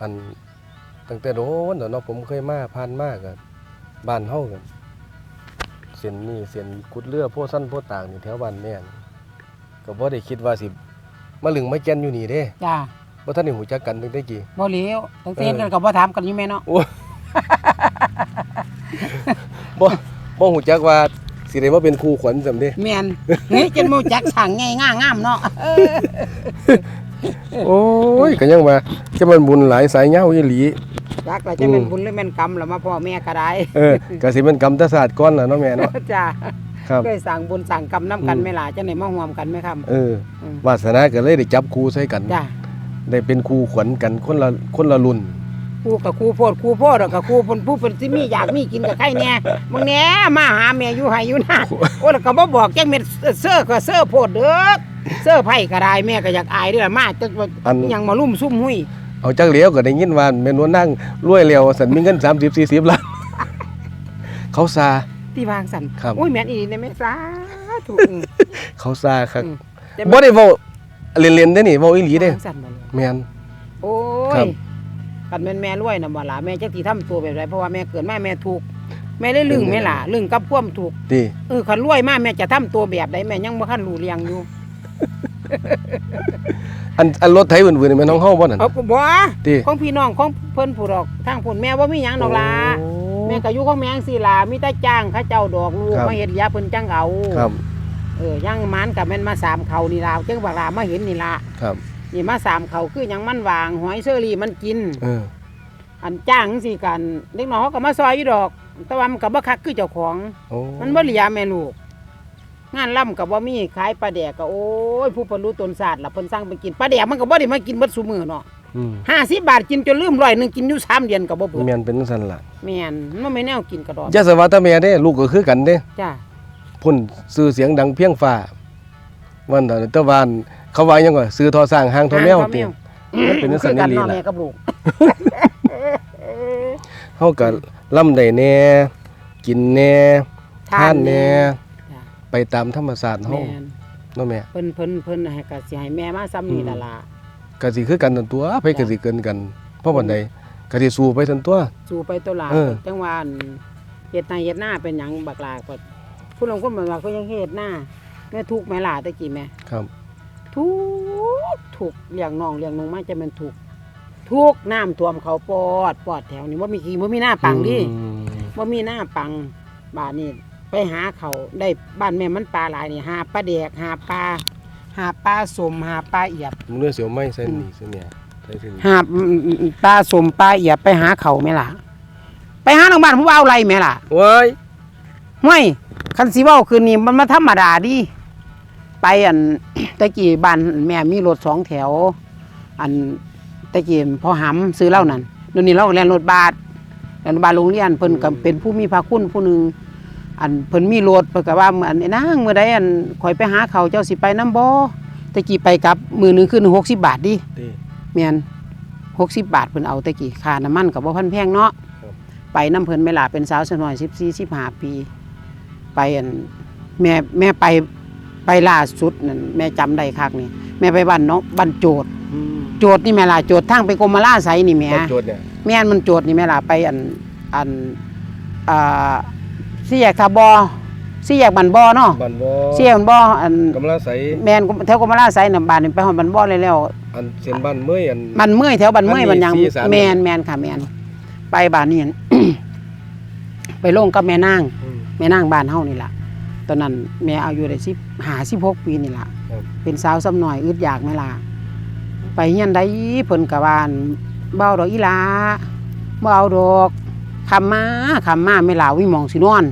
อันตั้งแต่โดนแล้วเนาะผมเคยมาผ่านมากกับบ้านเฮากันเส้นนี้เส้นกุดเรือโพสั้นโพต่างนี่แถวบ้านแม่นก็บ่ได้คิดว่าสิมาลึงมาแก่นอยู่นี่เด้จ้าบ่ทันได้หูจักกันตั้งแต่กี้บ่เหลียวตั้งแต่เห็นกันก็บ่ถามกันอยู่แม่เนาะบ่บ่หูจักว่าสิได้มาเป็นครูขวัญซำเด้แม่นเฮ้ยจนบ่จักสั่งง่ายง่างามเนาะเออ โอ้ยก็ยังว่าจะมันบุญหลายสายเหย้าอีหลีจักแล้วจะเป็นอืมบุญหรือแม่นกรรมแล้วมาพ่อแม่ก็ได้เออก็สิเป็นกรรมตศาสตร์ก่อนล่ะเนาะแม่เนาะ จ้าครับ เคยสั่งบุญสั่งกรรมนํกันอืมแม่ล่ะจังได๋มาร่วมกันแม่ครับเอออืมวาสนาก็เลยได้จับครูใส่กัน จ้าได้เป็นครูขวัญกันคนละคนละรุ่น ครูกับครูโพดครูโพดแล้วกับครูเพิ่นผู้เพิ่นสิมีอยากมีกินกับใครแหน่มึงแหน่มาหาแม่อยู่ไห้อยู่นะโอ้แล้วก็บ่บอกจังเม็ดเสื้อก็เสื้อโพดเด้อ เสื้อไผก็ได้แม่ก็อยากอายเด้อล่ะมาจังว่าอัน ยังมาลุ่มซุ่มหุ้ยเอาจักเหลียวก็ได้ยินว่าแม่นวลนั่งรวยแล้วสันมีเงิน 30 40ล้านเขาซา ที่วางสันครับ อุ้ยแม่นอีนี่แม่สาธุอืมเขาซาครับอืมแต่บ่ได้เว้าเล่นๆเด้นี่เว้าอีหลีเด้วางสันบ่เลยแม่น โอ้ครัยบกันแม่นแม่รวยน่ะบ่ล่ะแม่จักสิทำตัวแบบไรเพราะว่าแม่เกิดมาแม่ถูกแม่เลยลึงแม่ล่ะลึงกับความถูกติ เออคันรวยมาแม่จะทำตัวแบบใดแม่ยังบ่คันรู้เรียงอยู่ อันอันรถไถวุ่นๆนี่แม่นของเฮาบ่นั่น เอาบ่ติ ของพี่น้องของเพิ่นผู้ดอกทางพุ่นแม่บ่มีหยังดอกล่ะโอ้ แม่ก็อยู่ของแม่จังซี่ล่ะมีแต่จ้างเขาเจ้าดอกลูกครับ มาเฮ็ดยาเพิ่นจังเอาครับเออยังมันกับแม่นมาสามเขานี่ล่ะจังบักล่ะมาเห็นนี่ล่ะครับนี่มาสามเขาคือหยังมันวางหอยเชอรี่มันกิน เอออันจ้างจังซี่กันเด็กน้อยเขาก็มาซอยอยู่ดอก แต่ว่ามันก็บ่คักคือเจ้าของ โอ้มันบ่เหลียแม่ลูก งานล่ำกับบ่มีขายปลาแดกก็โอ้ยผู้เพิ่นรู้ตนศาสตร์ล่ะเพิ่นสั่งไปกินปลาแดกมันก็บ่ได้มากินเบิดซุมื้อเนาะอืม50บาทกินจนลืมร้อยหนึงกินอยู่สามเดือนก็บ่เบิดแม่นเป็นจังซั่นล่ะแม่นมันไม่แนวกินกระดอนอย่าสวัสดิ์แต่แม่เด้ลูกก็คือกันเด้ จ้าพุ่นซื้อเสียงดังเพียงฟ้าวันตะตะวันเขาว่าหยังก็ซื้อทอสร้างหางทอแมวติ มันเป็นจังซั่นกันี่นลีเนาะล่ะแม่กับลูกเฮาก็ล่ำได้แน่กินแน่ทานแน่จ้ะ ไปตามธรรมชาติเฮาแม่นเนาะแม่เพิ่นเพิ่นเพิ่นให้ก็สิให้แม่มาซ้ำนี่ล่ะล่ะก็สิคือกันนั่นตัวไผก็สิเกินกัน เพราะวันใดก็สิสู้ไปซั่นตัว สู่ไปตัวลาเออ จังหวะอันเฮ็ดนาเฮ็ดหน้าเป็นหยังบักลาก็ผู้ลางคนบอกว่าก็ยังเฮ็ดหน้าแม่ทุกข์ไหมล่ะตะกี้แม่ครับทุกข์ทุกข์เลี้ยงน้องเลี้ยงนุ่งมาจะเป็นทุกข์ทุกข์น้ำท่วมเขาปอดปอดแถวนี้บ่มีขี้บ่มีหน้าปังดิ อืม ว่ามีหน้าปังบ้านนี้ ไปหาเขาได้บ้านแม่มันปลาหลายนี่หาปลาแดกหาปลาหาปลาสมหาปลาเอียบมึงเนื้อเสียวไหม้ใส่นี่ใส่เนี่ยใส่นี่หาปลาสมปลาเอียบไปหาเขาแม่ล่ะ ไปหาทางบ้านผู้เอาอะไรแม่ล่ะว้ายห้วยคันสิเว้าคืนนี้มันมาธรรมดาดิไปอันตะกี้บ้านแม่มีรถสองแถว อันตะกี้พอหำซื้อเหล้านั่นเดี๋ยวนี้เราแล่นรถบาสแล่นรถบาสโรงเรียนเพิ่นก็เป็นผู้มีพระคุณผู้หนึง อันเพิ่นมีรถเพิ่นก็ว่าอันไอ้นางมื้อใดอันข่อยไปหาเขาเจ้าสิไปนํบ่ตะกี้ไปกับมือหนึงคือ60 บาทดิติแม่น60 บาทเพิ่นเอาแตะกี้ค่าน้ำมันก็บ่พันแพงเนาะครับไปน้ำเพิ่นแม่ล่ะเป็นสาวสน้อย14 15ปี ไปอันแม่แม่ไปไปล่าสุดนั่นแม่จำได้คักนี่แม่ไปบ้านเนาะบ้านโจด อืมโจดนี่แม่ล่ะโจดทางไปกรมราชไสนี่แม่บักโจทย์เนี่ย แม่นมันโจดนี่แม่ล่ะไปอันอันอ่า สี่แยกทาบอสี่แยกบันบอเนาะบ้านบ่สี่แยกบันบออันกำลังใสแม่นแถวกรมราชไสน่ะบ้านนี่ไปฮอดบันบอเลยแล้วอันเส้นบ้านเมื่อยอันมันเมื่อยแถวบันเมื่อยอันนี้มันยังสีอีสานแมนแมนค่ะแมนไปบ้านนี่อั่นไปลงกับแม่นางอืมแม่นางบ้านเฮานี่ล่ะตอนนั้นแม่อายุได้สิบหาสิบหกปีนี่ล่ะครับเป็นสาวซ้ำหน่อยอึดอยากไหม่ล่ะไปเฮียนได้เพิ่นกะวาอั่นเบาดอกอีหลาบ่เอาดอกคำมาคำมาไม่ล่ะวิหมองสินอน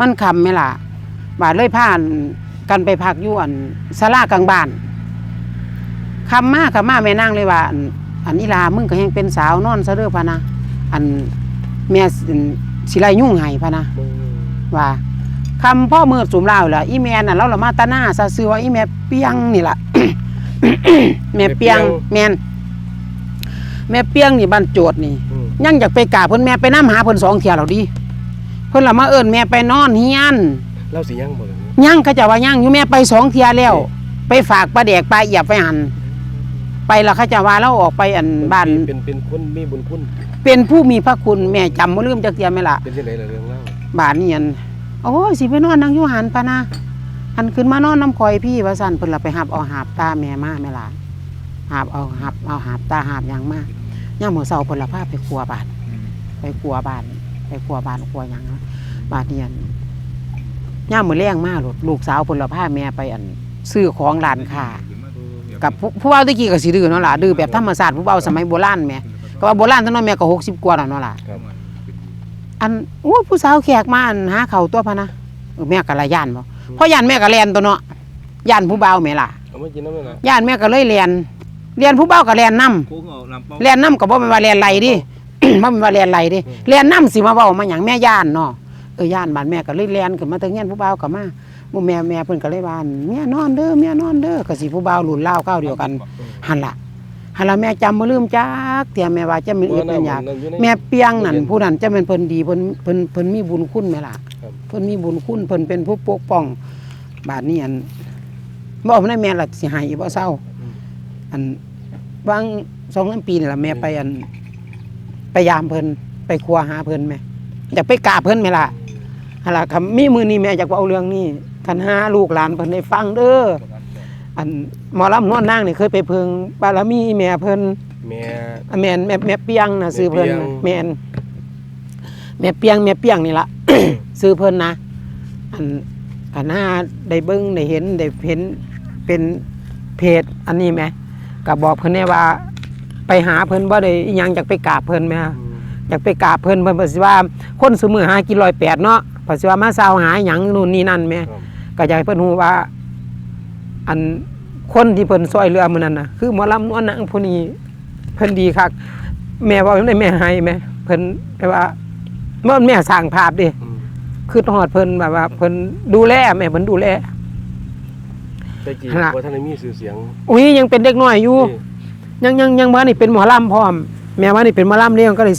มันคำไม่ล่ะ บาดเลยผ่านกันไปพักอยู่อันศาลากลางบ้านคำมาคำมาแม่นั่งเลยว่า อันอันอีลามึงก็ยังเป็นสาวนอนซะเด้อพะนะอันแม่สิสิไลยุ่งให้พะนะอืมว่าคำพ่อมือสุมเล่าล่ะอีแม่น่ะเราละมาตาหน้าซะซื้อว่าอีแม่เปียงนี่ล่ะแม่เปียงแม่นแม่เปียงนี่บ้านโจดนี่อืมยังอยากไปกราบเพิ่นแม่ไปน้ำหาเพิ่นสองเที่ยวแล้วดิเพิ่นละมาเอิ้นแม่ไปนอนเฮียนเล่าสิยังบ่ล่ะนี่ยังเขาเจะว่ายังอยู่แม่ไปสองเที่ยแล้ว ไปฝากปลาแดกปลาเอียบไปหัน ไปแล้วเขาจะว่าเราออกไปอันบ้านเป็นเป็นคนมีบุญคุณเป็นผู้มีพระคุณแม่จำบ่ลืมจักเทียแม่ล่ะเป็นจังไดล่ะเรื่องเล่าบ้านนี่อันโอ้ยสิไปนอนนั่งอยู่หันปะนะอันขึ้นมานอนน้ำคอยพี่ว่าสั่นเพิ่นละไปหับเอาหาบตาแม่มาแม่ล่ะหาบเอาหับเอาหาบตาหาบหยังมาย่ามมื้อเช้าเพิ่นละพาไปครัวบ้าน ไปครัวบ้าน ไปครัวบ้านครัวหยังนะ บ้านนี่อันย่ามมื้อแรงมาลูกลูกสาวเพิ่นละพาแม่ไปอันซื้อของร้านค้ากับผู้ผู้เฒ่าตะกี้ก็สิดื้อเนาะล่ะดื้อแบบธรรมศาสตร์ผู้เฒ่าสมัยโบราณแหม่ก็ว่าโบราณตอนนั้นแม่ก็60กว่าแล้วเนาะล่ะครับอันโอ้ยผู้สาวแขกมาอันหาเขาวตัวพะนะเออแม่ก็ละย่านบ่เพราะย่านแม่ก็แลนตัวเนาะย่านผู้บ่าวแม่ล่ะเอามากินน้ำมันนะย่านแม่ก็เลยแลนเรียนผู้บ่าวก็แลนนํโค้งเอาลำเป้าแลนนํก็บ่แม่นว่าแลนไหลดิบ่แม่นว่าแลนไหลดิแลนนํสิมาเว้ามาหยังแม่ย่านเนาะ เออย่านบ้านแม่ก็เลยแลนขึ้นมาถึงเฮียนผู้บ่าวก็มาหมู่แม่แม่เพิ่นก็เลยว่าแม่นอนเด้อแม่นอนเด้อก็สิผู้บ่าวรุ่นราวคราวเดียวกันหั่นล่ะหั่นล่ะแม่จำบ่ลืมจักเที่ยแม่ว่าจะมีเอ็ดเป็นหยังนั่นอยู่ในแม่เปียงนั่นผู้นั้นจะเป็นเพิ่นดีเพิ่นเพิ่นเพิ่นมีบุญคุณไหมล่ะครับ เพิ่นมีบุญคุณเพิ่นเป็นผู้ปกป้องบาดนี้อันบ่ได้แม่ละสิหายบ่เศร้า อันบางสองสามปีนี่ล่ะแม่ไปอันไปยามเพิ่นไปครัวหาเพิ่นแม่อยากไปกราบเพิ่นไหมล่ะ หั่นล่ะคำมีมือนี้แม่อยากเอาเรื่องนี้คันหาลูกหลานเพิ่นได้ฟังเด้ออันหมอลำนวลนางนี่เคยไปเพิงบารมีแม่เพิ่นแม่อะแม่นแม่แม่เปียงนะซื้อเพิ่นแม่น่ะเปียงแม่นแม่เปียงแม่เปียงนี่ละซื้อเพิ่นนะอันอันหน้าได้เบิ่งได้เห็นได้เห็นเป็นเพจอันนี้ไหมก็บอกเพิ่นแน่ว่า ไปหาเพิ่นบ่ได้อิหยังอยากไปกราบเพิ่นไหมอืมอยากไปกราบเพิ่นเพิ่นก็สิว่า คนสมือหากินร้อยแปดเนาะ เพอสิว่ามาซาวหาหยังนู่นนี่นั่นแหม่ครับก็อยากให้เพิ่นฮู้ว่า อันคนที่เพิ่นซอยเรือมื้อนั้นน่ะคือหมอลำนวลนางผู้นี้เพิ่นดีคักแม่ว่าได้แม่ให้แม่เพิ่นแปลว่าเมื่อแม่สร้างภาพดิอืมคือฮอดเพิ่นแบบว่าเพิ่นดูแลแม่เพิ่นดูแลแต่กี้หั่นล่ะบ่ทันได้มีชื่อเสียงอุ้ยยังเป็นเด็กน้อยอยู่นี่ยังยังยังบ่นี่เป็นหมอลำพร้อม แม่ว่านี่เป็นหมอลำเลี้ยงก็ได้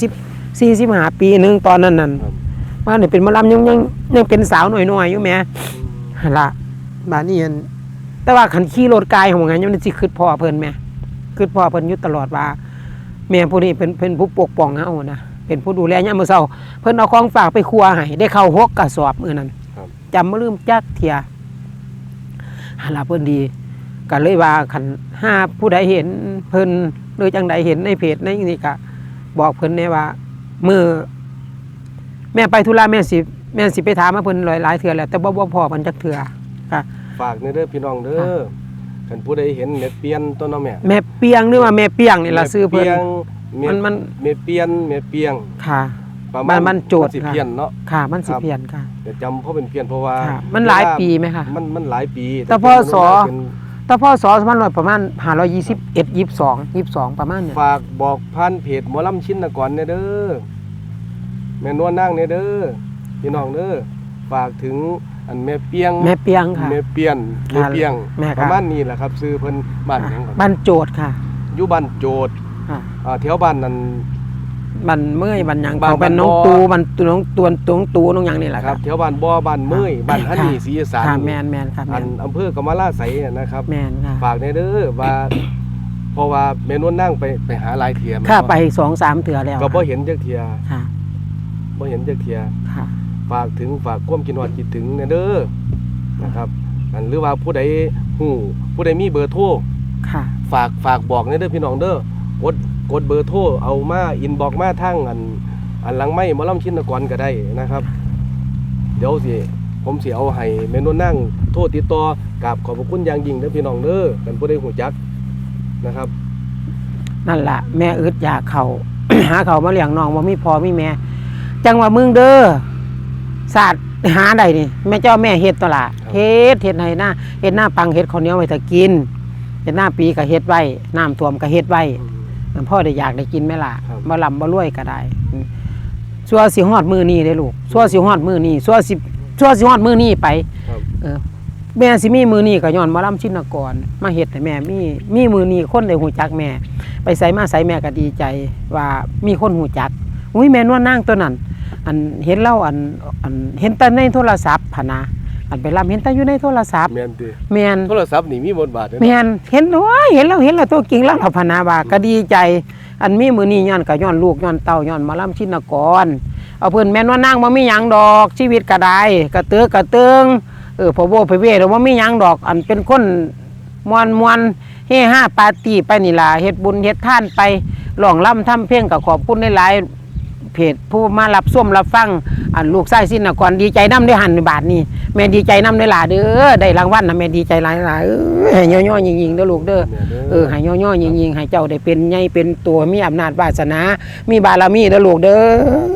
10 45ปีหนึงตอนนั้นนั่น ครับว่านี่เป็นหมอลำยังยังยังเป็นสาวน้อยๆอยู่แม่อืมหั่นละบาดนี้อันแต่ว่าขันขี่รถกายของงานยังมันสิคิดพ่อเพิ่นแหม่คิดพ่อเพิ่นอยู่ตลอดว่า แม่ผู้นี้เป็นเป็นผู้ปกป้องเฮานะเป็นผู้ดูแลยามมื้อเช้าเพิ่นเอาของฝากไปครัวให้ได้เข้าหกกระสอบมื้อนั้นครับจำบ่ลืมจักเที่ยหั่นล่ะเพิ่นดีก็เลยว่าคันห้าผู้ใดเห็นเพิ่นหรือจังใดเห็นในเพจในนี่ก็บอกเพิ่นแน่ว่ามือ แม่ไปธุระแม่สิแม่สิไปถามมาเพิ่นหลายๆเทื่อแล้วแต่บ่บ่พอเพิ่นจักเทื่อค่ะ ฝากในเด้อพี่น้องเด้อคันผู้ใดเห็นเม็ดเปลี่ยนต้นเนาะแม่แม่เปียงหรือว่าแม่เปียงนี่ล่ะซื้อเพิ่นเม็ดมันมันเม็ดเปลี่ยนเม็ดเปลี่ยงค่ะ ประมันมันโจทย์ สิค่ะเพี้ยนเนาะ ค่ะ มันสิครับ เพียนค่ะเดี๋ยวจำเพราะเป็นเพี้ยนเพราะว่าค่ะมันหลายปีไหมคะมันมันหลายปีแต่พศ เป็นแต่พศ2500ประมาณ521 22 22 ประมาณเนี่ยฝากบอกผ่านเพจหมอลำชินนกรเนี่ยเด้อ แม่นวลนางเนี่ยเด้อพี่น้องเด้อฝากถึงอันแม่เปียงแม่เปียงค่ะ แม่เปียนแม่ค่ะเปียงแม่ครับ ประมาณนี้แหละครับซื้อเพิ่นบ้านหยังก่อนบ้านโจทย์ค่ะ อยู่บ้านโจดค่ะ อ่าแถวบ้านนั้น บ้านเมื่อยบ้านหยังบ้านเขาเป็นน้องบ้านบ่ตูบ้านตูน้องตวนตวงตูน้องหยังนี่แหละคครัรับบ แถวบ้านบ่อบ้านเมยบ้านฮันนี่ศรีอีสานค่ะแมนแมนค่ะแมอันนอำเภอกำมะลาไสนะครับ แมนค่ะ ฝากในเด้อว่าเพราะว่าแม่นวลนั่งไปไปหาหลายเทียแม่นค่ะบ่ไปสองสามเถื่อแล้วก็บ่เห็นจักเทีย ค่ะ บ่เห็นจักเทียค่ะ ฝากถึงฝากความคิดฮอดคิดถึงในเด้อนะครับอันหรือว่าผู้ใดฮู้ผู้ใดมีเบอร์โทรค่ะ ฝากฝากบอกในเด้อพี่น้องเด้อกดกดเบอร์โทรเอามาอินบอกมาทางอันอันหลังไม้หมอลำชินกรก็ได้นะครับ เดี๋ยวสิผมสิเอาให้แม่นวลนั่งโทรติดต่อกราบขอบพระคุณอย่างยิ่งเด้อพี่น้องเด้อกันผู้ใดฮู้จักนะครับ นั่นล่ะแม่อึดอยากเขา หาเขามาเลี้ยงน้องว่ามีพ่อมีแม่ จังว่ามึงเด้อศาสตร์หาได้นี่แม่เจ้าแม่เฮ็ดตวลาดครับเฮ็ดเฮ็ดให้หน้าเฮ็ดหน้าปังเฮ็ดข้าวเหนียวไว้ถ้ากินเฮ็ดหน้าปีก็เฮ็ดไว้น้ำท่วมก็เฮ็ดไว้มันพ่อได้อยากได้กินไหมล่ะครับบ่ลำบ่รวยก็ได้ซัวสิฮอดมือนี้เด้ลูกซัวสิฮอดมือนี้ซัวสิซัวสิฮอดมือนี้ไปครับ เออแม่สิมีมือนี้ก็ย้อนหมาลำชินกรมาเฮ็ดให้แม่มีมีมือนี้คนได้หูจักแม่ ไปใส่มาใส่แม่ก็ดีใจว่ามีคนหูจักอุ้ยแม่นวลนางตัวนั้น อันเห็นเล่าอันอันเห็นแต่ในโทรศัพท์พะนะอันไปรับเห็นแต่อยู่ในโทรศัพท์แม่นติแม่นโทรศัพท์นี่มีบทบาทเด้อแม่นเห็นโอ้ยเห็นแล้วเห็นแล้วตัวจริงแล้วเราพนาว่าก็ดีใจ อันมีมือนี้ย้อนก็ย้อนลูกย้อนเต้าย้อนหมาล่ำชินกรเอาเพิ่นแม่นว่านางบ่มีหยังดอกชีวิตก็ได้กระเตือกกระเตืองเออพอโบไปเวเราบ่มีหยังดอก อันเป็นคนมวนมวนเฮฮาปาร์ตี้ไปนี่ล่ะเฮ็ดบุญเฮ็ดทานไปร้องล่ำทำเพลงก็ขอบคุณหลายๆ เพจผู้มารับส้มรับฟังอันลูกชายสินกรดีใจนำได้หันในบาทนี้แม่ดีใจนำได้หลาเด้อได้รางวัลนะแม่ดีใจหลายหลายๆเอ้ยให้ย่อๆยิงๆเด้อลูกเด้อแม่ด้เออให้ย่อๆยิงๆให้เจ้าได้เป็นใหญ่เป็นตัวมีอำนาจวาสนา มีบารมีเด้อลูกเด้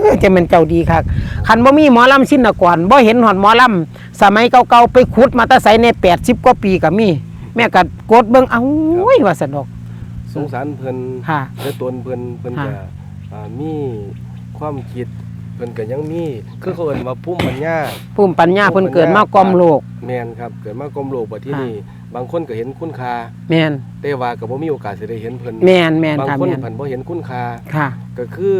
อจะเป็นเจ้าดีคักคันบ่มีหมอลำชินกรบ่เห็นหอดหมอลำสมัยเก่าๆไปขุดมาแตะไสใน80กว่าปีก็มี แม่ก็กดเบิ่งเอ้าโอ้ยว่าสนอกสงสารเพิ่นค่ะแต่ตนเพิ่นเพิ่นค่ะก็อ่ามี ความคิดเพิ่นก็ยังมีคือเขาเอิ้นว่าภูมิปัญญา ภูมิปัญญาเพิ่นเกิดมากอมโลก แม่นครับเกิดมากรมโลกบัดที่ค่ะนี่บางคนก็เห็นคุณค่าแม่นแต่ว่าก็บ่มีโอกาสสิได้เห็นเพิ่นแม่นแม่นบางค่ะคนแม่นเพิ่นบ่เห็นคุณค่าค่ะ ก็คือ